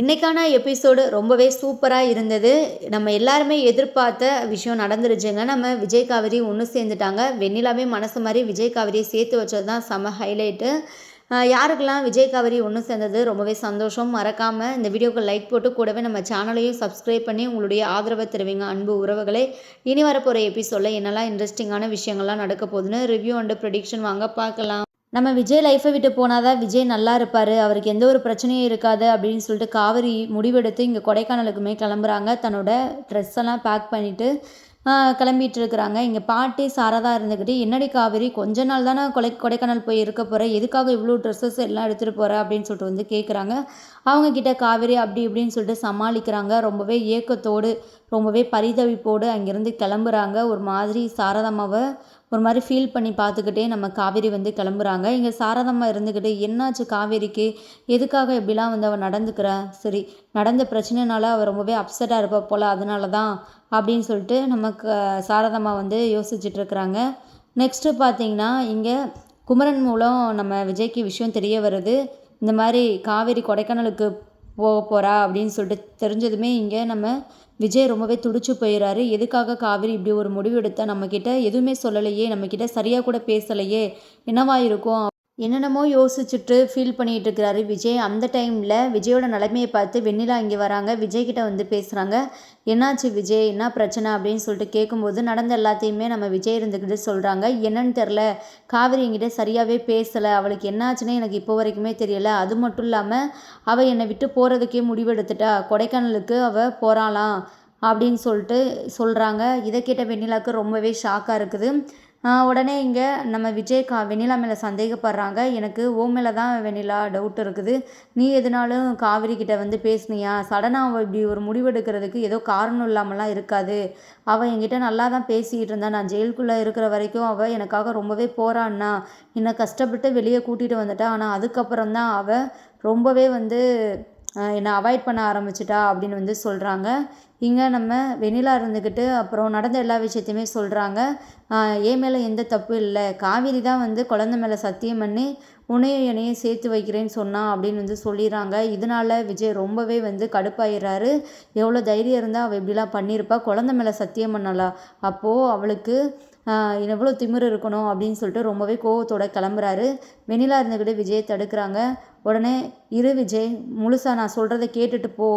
இன்றைக்கான எபிசோடு ரொம்பவே சூப்பராக இருந்தது. நம்ம எல்லாருமே எதிர்பார்த்த விஷயம் நடந்துருச்சுங்க. நம்ம விஜய் காவேரி ஒன்று சேர்ந்துட்டாங்க. வெண்ணிலாவே மனசு மாதிரி விஜய் காவிரியை சேர்த்து வச்சது தான் செம ஹைலைட்டு யாருக்கெல்லாம் விஜய் காவேரி ஒன்று சேர்ந்தது ரொம்பவே சந்தோஷம். மறக்காமல் இந்த வீடியோக்கு லைக் போட்டு கூடவே நம்ம சேனலையும் சப்ஸ்கிரைப் பண்ணி உங்களுடைய ஆதரவை தருவீங்க. அன்பு உறவுகளை இனி வரப்போகிற எபிசோடில் என்னெல்லாம் இன்ட்ரெஸ்டிங்கான விஷயங்கள்லாம் நடக்க போகுதுன்னு ரிவ்யூ அண்டு ப்ரொடிக்ஷன் வாங்க பார்க்கலாம். நம்ம விஜய் லைஃப்பை விட்டு போனால் தான் விஜய் நல்லா இருப்பார் அவருக்கு எந்த ஒரு பிரச்சனையும் இருக்காது அப்படின்னு சொல்லிட்டு காவிரி முடிவெடுத்து இங்கே கொடைக்கானலுக்குமே கிளம்புறாங்க. தன்னோட ட்ரெஸ் எல்லாம் பேக் பண்ணிவிட்டு கிளம்பிட்டு இருக்கிறாங்க. இங்கே பாட்டி சாரதா இருந்துக்கிட்டு என்னடி காவேரி கொஞ்ச நாள் தானே கொலை கொடைக்கானல் போய் இருக்க போகிற எதுக்காக இவ்வளோ ட்ரெஸ்ஸஸ் எல்லாம் எடுத்துகிட்டு போகிற அப்படின்னு சொல்லிட்டு வந்து கேட்குறாங்க அவங்கக்கிட்ட காவேரி அப்படி இப்படின்னு சொல்லிட்டு சமாளிக்கிறாங்க. ரொம்பவே ஏக்கத்தோடு ரொம்பவே பரிதவிப்போடு அங்கேருந்து கிளம்புறாங்க. ஒரு மாதிரி சாரதாமாவை ஒரு மாதிரி ஃபீல் பண்ணி பார்த்துக்கிட்டே நம்ம காவேரி வந்து கிளம்புறாங்க. இங்கே சாரதம்மா இருந்துக்கிட்டு என்னாச்சு காவேரிக்கு? எதுக்காக இப்படிலாம் வந்து அவள் நடந்துக்கிறா? சரி நடந்த பிரச்சனைனால அவள் ரொம்பவே அப்செட்டாக இருப்பா போல் அதனால தான் அப்படின்னு சொல்லிட்டு நமக்கு சாரதம்மா வந்து யோசிச்சுட்ருக்குறாங்க. நெக்ஸ்ட்டு பார்த்தீங்கன்னா இங்கே குமரன் மூலம் நம்ம விஜய்க்கு விஷயம் தெரிய வருது. இந்த மாதிரி காவேரி கொடைக்கானலுக்கு போக போகிறா அப்படின்னு சொல்லிட்டு தெரிஞ்சதுமே இங்கே நம்ம விஜய் ரொம்பவே துடிச்சு போயிடுறாரு எதுக்காக காவேரி இப்படி ஒரு முடிவு எடுத்தால் நம்மக்கிட்ட எதுவுமே சொல்லலையே நம்மக்கிட்ட சரியாக கூட பேசலையே என்னவா இருக்கும்? என்னென்னமோ யோசிச்சுட்டு ஃபீல் பண்ணிகிட்டு இருக்கிறாரு விஜய். அந்த டைமில் விஜயோட நிலைமையை பார்த்து வெண்ணிலா இங்கே வராங்க. விஜய்கிட்ட வந்து பேசுகிறாங்க என்னாச்சு விஜய்? என்ன பிரச்சனை? அப்படின்னு சொல்லிட்டு கேட்கும்போது நடந்த எல்லாத்தையுமே நம்ம விஜய் இருந்துக்கிட்டு சொல்கிறாங்க என்னன்னு தெரில. காவிரி என்கிட்ட சரியாகவே பேசலை. அவளுக்கு என்னாச்சுன்னு எனக்கு இப்போ வரைக்குமே தெரியலை. அது மட்டும் இல்லாமல் அவள் என்னை விட்டு போகிறதுக்கே முடிவெடுத்துட்டா. கொடைக்கானலுக்கு அவள் போகிறாளாம் அப்படின்னு சொல்லிட்டு சொல்கிறாங்க இதை கேட்ட வெண்ணிலாவுக்கு ரொம்பவே ஷாக்காக இருக்குது. உடனே இங்கே நம்ம விஜய் கா வெண்ணிலா மேலே சந்தேகப்படுறாங்க. எனக்கு ஓ மேலே தான் வெண்ணிலா டவுட் இருக்குது. நீ எதுனாலும் காவிரி கிட்ட வந்து பேசுனியா? சடனாக அவள் இப்படி ஒரு முடிவெடுக்கிறதுக்கு ஏதோ காரணம் இல்லாமலாம் இருக்காது. அவள் என்கிட்ட நல்லா தான் பேசிக்கிட்டு இருந்தா. நான் ஜெயிலுக்குள்ளே இருக்கிற வரைக்கும் அவள் எனக்காக ரொம்பவே போராடினா என்னை கஷ்டப்பட்டு வெளியே கூட்டிகிட்டு வந்துட்டா. ஆனால் அதுக்கப்புறம் தான் அவள் ரொம்பவே வந்து என்னை அவாய்ட் பண்ண ஆரம்பிச்சிட்டா அப்படின்னு வந்து சொல்கிறாங்க இங்கே நம்ம வெண்ணிலா இருந்துக்கிட்டு அப்புறம் நடந்த எல்லா விஷயத்தையுமே சொல்கிறாங்க என் மேலே எந்த தப்பும் இல்லை. காவேரி தான் வந்து குழந்த மேலே சத்தியம் பண்ணி உன்னையும் என்னையும் சேர்த்து வைக்கிறேன்னு சொன்னான் அப்படின்னு வந்து சொல்லிடுறாங்க. இதனால் விஜய் ரொம்பவே வந்து கடுப்பாயிடுறாரு. எவ்வளோ தைரியம் இருந்தால் அவள் இப்படிலாம் பண்ணியிருப்பா. குழந்த மேலே சத்தியம் பண்ணலா. அப்போது அவளுக்கு எவ்வளோ திமிர் இருக்கணும் அப்படின்னு சொல்லிட்டு ரொம்பவே கோவத்தோட கிளம்புறாரு. வெண்ணிலா இருந்துக்கிட்டு விஜயை தடுக்கிறாங்க. உடனே இரு விஜய் முழுசாக நான் சொல்கிறத கேட்டுட்டு போ.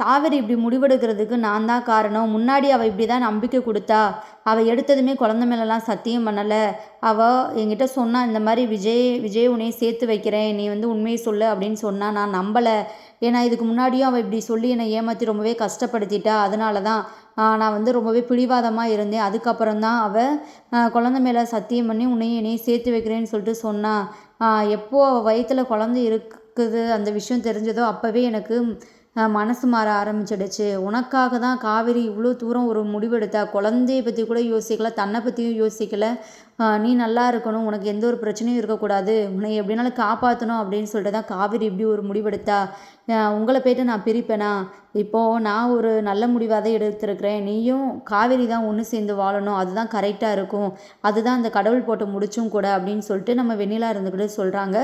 காவிரி இப்படி முடிவெடுக்கிறதுக்கு நான் தான் காரணம். முன்னாடி அவள் இப்படி தான் நம்பிக்கை கொடுத்தா. அவள் எடுத்ததுமே குழந்த மேலெலாம் சத்தியம் பண்ணலை. அவள் என்கிட்ட சொன்னால் இந்த மாதிரி விஜய் விஜய் உன்னையும் சேர்த்து வைக்கிறேன். நீ வந்து உண்மையை சொல்லு அப்படின்னு சொன்னால் நான் நம்பலை. ஏன்னா இதுக்கு முன்னாடியும் அவள் இப்படி சொல்லி என்னை ஏமாற்றி ரொம்பவே கஷ்டப்படுத்திட்டா. அதனால தான் நான் வந்து ரொம்பவே பிடிவாதமாக இருந்தேன். அதுக்கப்புறம் தான் அவள் குழந்த மேலே சத்தியம் பண்ணி உன்னையும் என்னையும் சேர்த்து வைக்கிறேன்னு சொல்லிட்டு சொன்னான் எப்போது அவள் வயிற்றில் குழந்த இருக்குது அந்த விஷயம் தெரிஞ்சதோ அப்போவே எனக்கு மனசு மாற ஆரம்பிச்சிடுச்சு. உனக்காக தான் காவேரி இவ்வளோ தூரம் ஒரு முடிவெடுத்தா குழந்தைய பற்றி கூட யோசிக்கல தன்னை பற்றியும் யோசிக்கலை. நீ நல்லா இருக்கணும். உனக்கு எந்த ஒரு பிரச்சனையும் இருக்கக்கூடாது. உன்னை எப்படினாலும் காப்பாற்றணும் அப்படின்னு சொல்லிட்டு தான் காவேரி இப்படி ஒரு முடிவெடுத்தா. உங்களை போய்ட்டு நான் பிரிப்பேனா? இப்போது நான் ஒரு நல்ல முடிவாக தான் எடுத்திருக்கிறேன். நீயும் காவேரி தான் ஒன்று சேர்ந்து வாழணும். அதுதான் கரெக்டாக இருக்கும். அதுதான் அந்த கடவுள் போட்டு முடிச்சும் கூட அப்படின்னு சொல்லிட்டு நம்ம வெண்ணிலா இருந்துக்கிட்டு சொல்கிறாங்க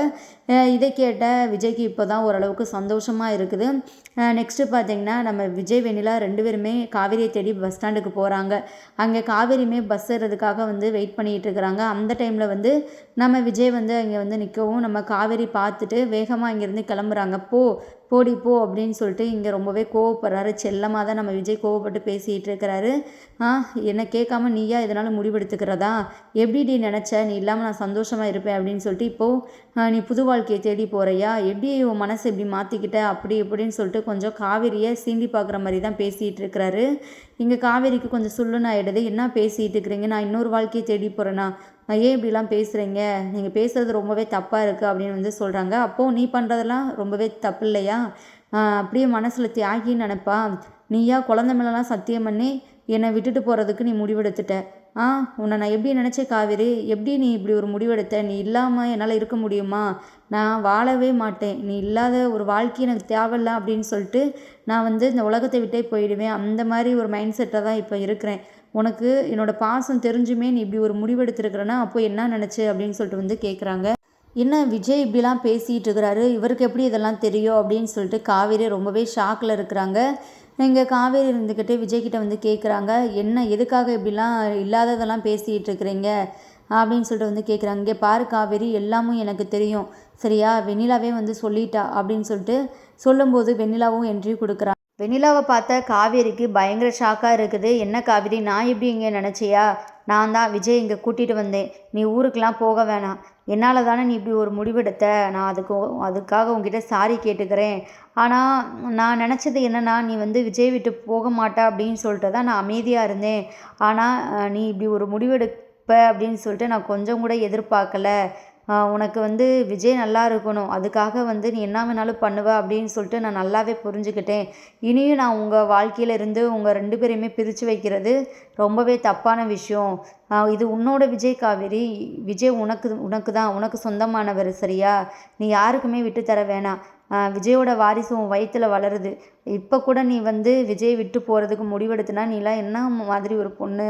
இதை கேட்ட விஜய்க்கு இப்போ தான் ஓரளவுக்கு சந்தோஷமாக இருக்குது. நெக்ஸ்ட்டு பார்த்தீங்கன்னா நம்ம விஜய் வெண்ணிலா ரெண்டு பேருமே காவேரியை தேடி பஸ் ஸ்டாண்டுக்கு போகிறாங்க அங்கே காவேரியுமே பஸ் ஏறதுக்காக வந்து வெயிட் பண்ணிகிட்டு இருக்கிறாங்க. அந்த டைமில் வந்து நம்ம விஜய் வந்து அங்கே வந்து நிற்கவும் நம்ம காவேரி பார்த்துட்டு வேகமாக இங்கேருந்து கிளம்புறாங்க. போ போடி போ அப்படின்னு சொல்லிட்டு இங்கே ரொம்பவே கோவப்படுறாரு. செல்லமாக தான் நம்ம விஜய் கோவப்பட்டு பேசிகிட்டு இருக்கிறாரு. ஆ என்னை கேட்காம நீயா இதனால் முடிவெடுத்துக்கிறதா? எப்படி நீ நினச்ச? நீ இல்லாமல் நான் சந்தோஷமாக இருப்பேன் அப்படின்னு சொல்லிட்டு இப்போது நீ புது வாழ்க்கையை தேடி போகிறையா எப்படி உன் மனசை எப்படி மாற்றிக்கிட்ட அப்படி இப்படின்னு சொல்லிட்டு கொஞ்சம் காவேரியை சீண்டி பார்க்குற மாதிரி தான் பேசிகிட்டு இருக்கிறாரு. இங்கே காவேரிக்கு கொஞ்சம் சுள்ளுன்னு ஆகிடுது என்ன பேசிகிட்டு இருக்கிறீங்க? நான் இன்னொரு வாழ்க்கையை தேடி போகிறேன்னா ஏன் இப்படிலாம் பேசுகிறீங்க நீங்கள் பேசுகிறது ரொம்பவே தப்பாக இருக்குது அப்படின்னு வந்து சொல்கிறாங்க அப்போது நீ பண்ணுறதெல்லாம் ரொம்பவே தப்பு இல்லையா? அப்படியே மனசில் தியாகின்னு நினப்பா. நீயா குழந்த மேலெலாம் சத்தியம் பண்ணி என்னை விட்டுட்டு போகிறதுக்கு நீ முடிவெடுத்துட்ட. ஆ உன்னை நான் எப்படி நினச்சேன் காவேரி? எப்படி நீ இப்படி ஒரு முடிவெடுத்த? நீ இல்லாமல் என்னால் இருக்க முடியுமா? நான் வாழவே மாட்டேன். நீ இல்லாத ஒரு வாழ்க்கை எனக்கு தேவையில்ல அப்படின்னு சொல்லிட்டு நான் வந்து இந்த உலகத்தை விட்டே போயிடுவேன். அந்த மாதிரி ஒரு மைண்ட் செட்டை தான் இப்போ இருக்கிறேன். உனக்கு என்னோடய பாசம் தெரிஞ்சுமே நீ இப்படி ஒரு முடிவெடுத்திருக்கிறேன்னா அப்போ என்ன நினச்சி அப்படின்னு சொல்லிட்டு வந்து கேட்குறாங்க என்ன விஜய் இப்படிலாம் பேசிகிட்டு இருக்கிறாரு? இவருக்கு எப்படி இதெல்லாம் தெரியும் அப்படின்னு சொல்லிட்டு காவேரி ரொம்பவே ஷாக்கில் இருக்கிறாங்க. இங்கே காவேரி இருந்துக்கிட்டே விஜய்கிட்ட வந்து கேட்குறாங்க என்ன எதுக்காக இப்படிலாம் இல்லாததெல்லாம் பேசிகிட்டு இருக்கிறீங்க? அப்படின்னு சொல்லிட்டு வந்து கேட்குறாங்க இங்கே பாரு காவேரி எல்லாமும் எனக்கு தெரியும். சரியா? வெண்ணிலாவே வந்து சொல்லிட்டா அப்படின்னு சொல்லிட்டு சொல்லும்போது வெண்ணிலாவும் என்ட்ரி கொடுக்குறாங்க வெண்ணிலாவை பார்த்த காவேரிக்கு பயங்கர ஷாக்காக இருக்குது. என்ன காவேரி நான் எப்படி இங்கே நினச்சியா? நான் தான் விஜய் இங்கே கூட்டிகிட்டு வந்தேன். நீ ஊருக்கெலாம் போக வேணாம். என்னால் தானே நீ இப்படி ஒரு முடிவெடுத்த? நான் அதுக்கு அதுக்காக உங்ககிட்ட சாரி கேட்டுக்கிறேன். ஆனால் நான் நினச்சது என்னென்னா நீ வந்து விஜய் விட்டு போக மாட்டா அப்படின்னு சொல்லிட்டு தான் நான் அமைதியாக இருந்தேன். ஆனால் நீ இப்படி ஒரு முடிவெடுப்ப அப்படின்னு சொல்லிட்டு நான் கொஞ்சம் கூட எதிர்பார்க்கல. உனக்கு வந்து விஜய் நல்லா இருக்கணும். அதுக்காக வந்து நீ என்ன வேணாலும் பண்ணுவ அப்படின்னு சொல்லிட்டு நான் நல்லாவே புரிஞ்சுக்கிட்டேன். இனியும் நான் உங்கள் வாழ்க்கையில் இருந்து உங்கள் ரெண்டு பேரையுமே பிரித்து வைக்கிறது ரொம்பவே தப்பான விஷயம். இது உன்னோட விஜய் காவேரி. விஜய் உனக்கு உனக்கு தான் உனக்கு சொந்தமானவர் சரியா? நீ யாருக்குமே விட்டு தர வேணாம். விஜயோட வாரிசு உன் வயிற்றில் வளருது. இப்போ கூட நீ வந்து விஜய் விட்டு போகிறதுக்கு முடிவெடுத்தனா நீலாம் என்ன மாதிரி ஒரு பொண்ணு?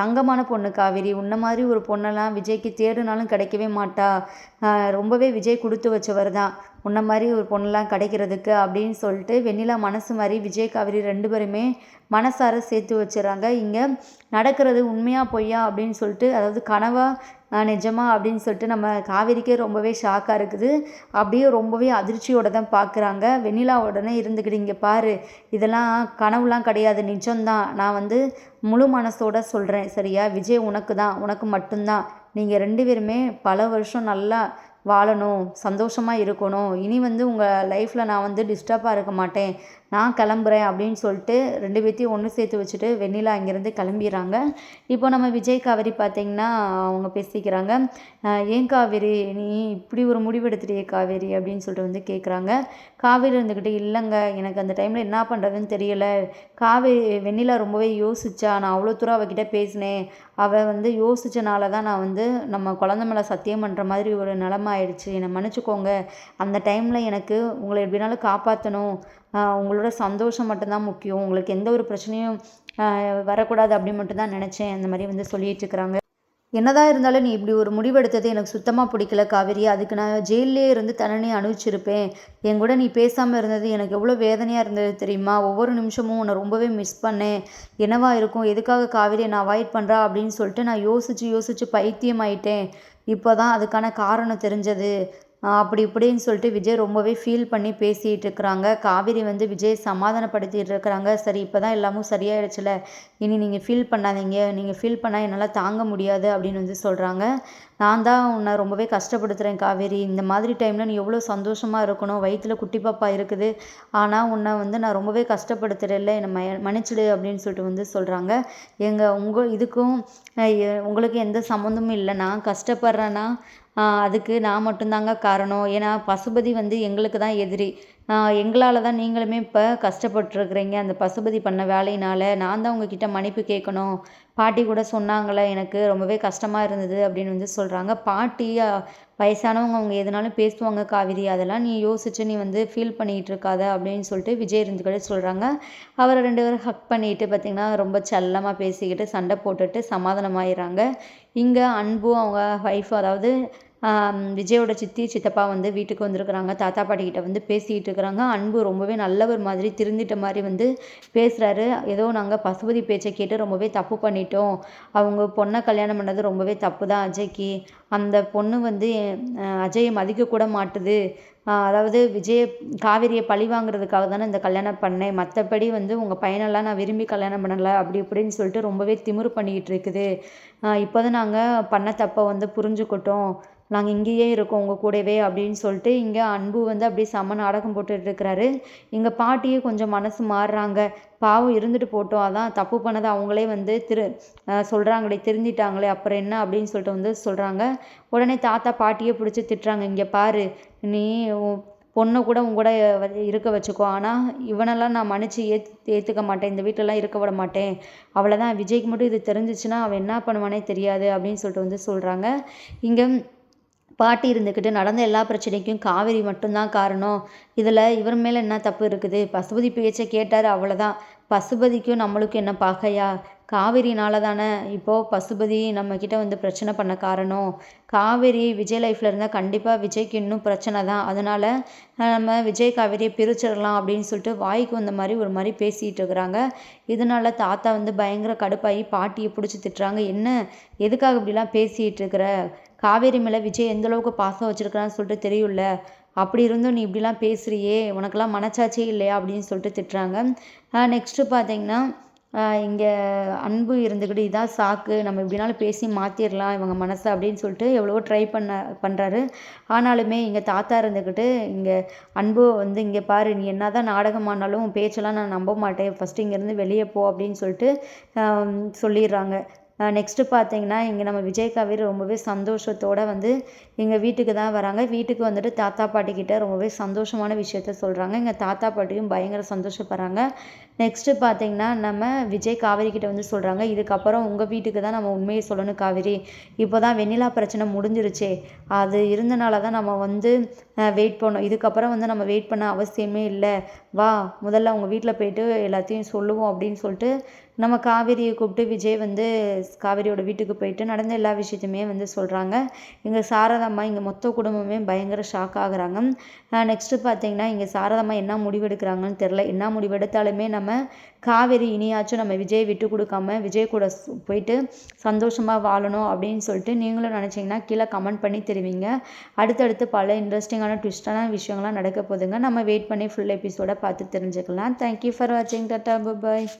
தங்கமான பொண்ணு காவேரி. உன்ன மாதிரி ஒரு பொண்ணெல்லாம் விஜய்க்கு தேடுனாலும் கிடைக்கவே மாட்டா. ரொம்பவே விஜய் கொடுத்து வச்சவர் தான். உன்ன மாதிரி ஒரு பொண்ணெல்லாம் கிடைக்கிறதுக்கு அப்படின்னு சொல்லிட்டு வெண்ணிலா மனசு மாதிரி விஜய் காவேரி ரெண்டு பேருமே மனசார சேர்த்து வச்சிடறாங்க இங்கே நடக்கிறது உண்மையாக பொய்யா அப்படின்னு சொல்லிட்டு அதாவது கனவாக நிஜமா அப்படின்னு சொல்லிட்டு நம்ம காவேரிக்கே ரொம்பவே ஷாக்காக இருக்குது. அப்படியே ரொம்பவே அதிர்ச்சியோடு தான் பார்க்குறாங்க. வெண்ணிலா உடனே இருந்துக்கிட்டு இங்கே பாரு இதெல்லாம் கனவுலாம் கிடையாது நிஜம்தான். நான் வந்து முழு மனசோட சொல்கிறேன் சரியா? விஜய் உனக்கு தான் உனக்கு மட்டும்தான். நீங்கள் ரெண்டு பேருமே பல வருஷம் நல்லா வாழணும் சந்தோஷமாக இருக்கணும். இனி வந்து உங்கள் லைஃப்பில் நான் வந்து டிஸ்டர்பாக இருக்க மாட்டேன். நான் கிளம்புறேன் அப்படின்னு சொல்லிட்டு ரெண்டு பேர்த்தையும் ஒன்று சேர்த்து வச்சுட்டு வெண்ணிலா அங்கேருந்து கிளம்பிடுறாங்க. இப்போ நம்ம விஜய் காவேரி பார்த்திங்கன்னா அவங்க பேசிக்கிறாங்க. ஏன் காவேரி? நீ இப்படி ஒரு முடிவு காவேரி? அப்படின்னு சொல்லிட்டு வந்து கேட்குறாங்க காவேரி இருந்துக்கிட்டு இல்லைங்க எனக்கு அந்த டைமில் என்ன பண்ணுறதுன்னு தெரியல. காவேரி வெண்ணிலா ரொம்பவே யோசிச்சா நான் அவ்வளோ தூரம் அவகிட்ட பேசினேன். அவள் வந்து யோசித்தனால தான் நான் வந்து நம்ம குழந்த மேலே சத்தியம் பண்ணுற மாதிரி ஒரு நிலமாயிடுச்சு என்னை மன்னிச்சுக்கோங்க. அந்த டைமில் எனக்கு உங்களை எப்படினாலும் காப்பாற்றணும் உங்களோட சந்தோஷம் மட்டும்தான் முக்கியம். உங்களுக்கு எந்த ஒரு பிரச்சனையும் வரக்கூடாது அப்படின்னு மட்டும்தான் நினச்சேன். அந்த மாதிரி வந்து சொல்லிட்டு இருக்கிறாங்க. என்னதான் இருந்தாலும் நீ இப்படி ஒரு முடிவெடுத்தது எனக்கு சுத்தமாக பிடிக்கல காவேரி. அதுக்கு நான் ஜெயிலே இருந்து தண்டனை அனுபவிச்சிருப்பேன். என் கூட நீ பேசாமல் இருந்தது எனக்கு எவ்வளோ வேதனையாக இருந்தது தெரியுமா? ஒவ்வொரு நிமிஷமும் உன்னை ரொம்பவே மிஸ் பண்ணேன். என்னவா இருக்கும்? எதுக்காக காவிரியை நான் அவாய்ட் பண்ணுறா அப்படின்னு சொல்லிட்டு நான் யோசித்து யோசித்து பைத்தியம் ஆயிட்டேன் இப்போ தான் அதுக்கான காரணம் தெரிஞ்சது. அப்படி இப்படின்னு சொல்லிட்டு விஜய் ரொம்பவே ஃபீல் பண்ணி பேசிகிட்டு இருக்கிறாங்க. காவேரி வந்து விஜய் சமாதானப்படுத்திட்டு இருக்கிறாங்க. சரி இப்போ தான் எல்லாமும் சரியாயிடுச்சுல. இனி நீங்கள் ஃபீல் பண்ணாதீங்க. நீங்கள் ஃபீல் பண்ணால் என்னால் தாங்க முடியாது அப்படின்னு வந்து சொல்கிறாங்க நான் தான் உன்னை ரொம்பவே கஷ்டப்படுத்துகிறேன் காவேரி. இந்த மாதிரி டைமில் நீ எவ்வளோ சந்தோஷமாக இருக்கணும்? வயிற்றில் குட்டி பாப்பா இருக்குது. ஆனால் உன்னை வந்து நான் ரொம்பவே கஷ்டப்படுத்துகிறேன்ல என்னை ம மன்னிச்சிடு அப்படின்னு சொல்லிட்டு வந்து சொல்கிறாங்க எங்கள் உங்கள் இதுக்கும் உங்களுக்கு எந்த சம்மந்தமும் இல்லை. நான் கஷ்டப்படுறேன்னா அதுக்கு நான் மட்டும்தாங்க காரணம். ஏன்னா பசுபதி வந்து எங்களுக்கு தான் எதிரி. எங்களால் தான் நீங்களுமே இப்போ கஷ்டப்பட்டுருக்குறீங்க. அந்த பசுபதி பண்ண வேலையினால் நான் தான் உங்ககிட்ட மன்னிப்பு கேட்கணும். பாட்டி கூட சொன்னாங்களே எனக்கு ரொம்பவே கஷ்டமாக இருந்தது அப்படின்னு வந்து சொல்கிறாங்க பாட்டி வயசானவங்க அவங்க எதுனாலும் பேசுவாங்க காவிரி அதெல்லாம் நீ யோசிச்சு நீ வந்து ஃபீல் பண்ணிகிட்டு இருக்காத அப்படின்னு சொல்லிட்டு விஜய் இருந்துக்கிட்டே சொல்கிறாங்க அவரை ரெண்டு பேரும் ஹக் பண்ணிட்டு பார்த்திங்கன்னா ரொம்ப செல்லமாக பேசிக்கிட்டு சண்டை போட்டுட்டு சமாதானமாயிடுறாங்க. இங்கே அன்பும் அவங்க ஒய்ஃப் அதாவது விஜயோட சித்தி சித்தப்பா வந்து வீட்டுக்கு வந்திருக்குறாங்க. தாத்தா பாட்டிக்கிட்ட வந்து பேசிக்கிட்டு இருக்கிறாங்க. அன்பு ரொம்பவே நல்லவர் மாதிரி திருந்திட்ட மாதிரி வந்து பேசுகிறாரு ஏதோ நாங்கள் பசுபதி பேச்சை கேட்டு ரொம்பவே தப்பு பண்ணிட்டோம். அவங்க பொண்ணை கல்யாணம் பண்ணது ரொம்பவே தப்பு தான் அஜய்க்கு. அந்த பொண்ணு வந்து அஜயை மதிக்கக்கூட மாட்டுது. அதாவது விஜய காவிரியை பழி வாங்குறதுக்காக தானே இந்த கல்யாணம் பண்ணேன். மற்றபடி வந்து உங்கள் பையனெல்லாம் நான் விரும்பி கல்யாணம் பண்ணலை அப்படி இப்படின்னு சொல்லிட்டு ரொம்பவே திமிரு பண்ணிக்கிட்டு இருக்குது. இப்போ தான் நாங்கள் பண்ண தப்பை வந்து புரிஞ்சுக்கிட்டோம். நாங்கள் இங்கேயே இருக்கோம் உங்கள் கூடவே அப்படின்னு சொல்லிட்டு இங்கே அன்பு வந்து அப்படியே செம்ம நாடகம் போட்டுட்ருக்கிறாரு எங்கள் பாட்டியே கொஞ்சம் மனசு மாறுறாங்க. பாவம் இருந்துட்டு போட்டோம். அதான் தப்பு பண்ணதை அவங்களே வந்து திரு சொல்கிறாங்களே திருந்திட்டாங்களே அப்புறம் என்ன அப்படின்னு சொல்லிட்டு வந்து சொல்கிறாங்க உடனே தாத்தா பாட்டியே பிடிச்சி திட்டுறாங்க. இங்கே பாரு நீ பொண்ணை கூட உங்க கூட இருக்க வச்சுக்கோ. ஆனால் இவனெல்லாம் நான் மன்னிச்சு ஏத் ஏற்றுக்க மாட்டேன். இந்த வீட்டிலலாம் இருக்க விட மாட்டேன். அவ்வளோதான் விஜய்க்கு மட்டும் இது தெரிஞ்சிச்சுன்னா அவன் என்ன பண்ணுவானே தெரியாது அப்படின்னு சொல்லிட்டு வந்து சொல்கிறாங்க இங்கே பாட்டி இருந்துக்கிட்டு நடந்த எல்லா பிரச்சனைக்கும் காவேரி மட்டும்தான் காரணம். இதில் இவர் மேலே என்ன தப்பு இருக்குது? பசுபதி பேச்சை கேட்டார் அவ்வளோதான் பசுபதிக்கும் நம்மளுக்கும் என்ன பகையா? காவேரினால தானே இப்போது பசுபதி நம்மக்கிட்ட வந்து பிரச்சனை பண்ண காரணம். காவேரி விஜய் லைஃப்பில் இருந்தால் கண்டிப்பாக விஜய்க்கு இன்னும் பிரச்சனை தான். அதனால் நம்ம விஜய் காவேரியை பிரிச்சிடலாம் அப்படின்னு சொல்லிட்டு வாய்க்கு வந்த மாதிரி ஒரு மாதிரி பேசிகிட்டு இருக்கிறாங்க. இதனால தாத்தா வந்து பயங்கர கடுப்பாகி பாட்டியை பிடிச்சி திட்டுறாங்க. என்ன? எதுக்காக இப்படிலாம் பேசிகிட்டு இருக்கிற? காவேரி மேலே விஜய் எந்தளவுக்கு பாசம் வச்சுருக்கிறான்னு சொல்லிட்டு தெரியும்ல. அப்படி இருந்தும் நீ இப்படிலாம் பேசுகிறியே உனக்கெல்லாம் மனச்சாட்சியே இல்லையா அப்படின்னு சொல்லிட்டு திட்டுறாங்க. நெக்ஸ்ட்டு பார்த்தீங்கன்னா இங்கே அன்பு இருந்துக்கிட்டு இதான் சாக்கு நம்ம எப்படினாலும் பேசி மாற்றிடலாம் இவங்க மனசை அப்படின்னு சொல்லிட்டு எவ்வளவோ ட்ரை பண்ண பண்ணுறாரு ஆனாலுமே இங்கே தாத்தா இருந்துக்கிட்டு இங்கே அன்பு வந்து இங்கே பாரு நீ என்ன தான் நாடகமானாலும் பேச்செல்லாம் நான் நம்ப மாட்டேன். ஃபஸ்ட்டு இங்கேருந்து வெளியே போ அப்படின்னு சொல்லிட்டு சொல்லிடுறாங்க. நெக்ஸ்ட்டு பார்த்தீங்கன்னா இங்கே நம்ம விஜய் காவேரி ரொம்பவே சந்தோஷத்தோடு வந்து எங்கள் வீட்டுக்கு தான் வராங்க. வீட்டுக்கு வந்துட்டு தாத்தா பாட்டிக்கிட்ட ரொம்பவே சந்தோஷமான விஷயத்த சொல்கிறாங்க எங்கள் தாத்தா பாட்டியும் பயங்கர சந்தோஷப்படுறாங்க. நெக்ஸ்ட்டு பார்த்தீங்கன்னா நம்ம விஜய் காவேரி கிட்ட வந்து சொல்கிறாங்க இதுக்கப்புறம் உங்கள் வீட்டுக்கு தான் நம்ம உண்மையை சொல்லணும் காவேரி. இப்போ தான் வெண்ணிலா பிரச்சனை முடிஞ்சிருச்சே. அது இருந்தனால தான் நம்ம வந்து வெயிட் பண்ணோம். இதுக்கப்புறம் வந்து நம்ம வெயிட் பண்ண அவசியமே இல்லை. வா முதல்ல அவங்க வீட்டில் போயிட்டு எல்லாத்தையும் சொல்லுவோம் அப்படின்னு சொல்லிட்டு நம்ம காவேரியை கூப்பிட்டு விஜய் வந்து காவேரியோட வீட்டுக்கு போயிட்டு நடந்த எல்லா விஷயத்தையுமே வந்து சொல்கிறாங்க இங்கே சாரதாம்மா இங்கே மொத்த குடும்பமே பயங்கர ஷாக் ஆகுறாங்க. நெக்ஸ்ட்டு பார்த்தீங்கன்னா இங்கே சாரதாம்மா என்ன முடிவெடுக்கிறாங்கன்னு தெரில என்ன முடிவெடுத்தாலுமே நம்ம காவேரி இனியாச்சும் நம்ம விஜய் விட்டு கொடுக்காம விஜய் கூட போயிட்டு சந்தோஷமாக வாழணும் அப்படின்னு சொல்லிட்டு நீங்களும் நினச்சிங்கன்னா கீழே கமெண்ட் பண்ணி தெரிவிங்க. அடுத்தடுத்து பல இன்ட்ரெஸ்டிங்கான ட்விஸ்டான விஷயங்கள்லாம் நடக்க போதுங்க நம்ம வெயிட் பண்ணி ஃபுல் எபிசோட பார்த்து தெரிஞ்சுக்கலாம். தேங்க்யூ ஃபார் வாட்சிங் டாட்டா பாய்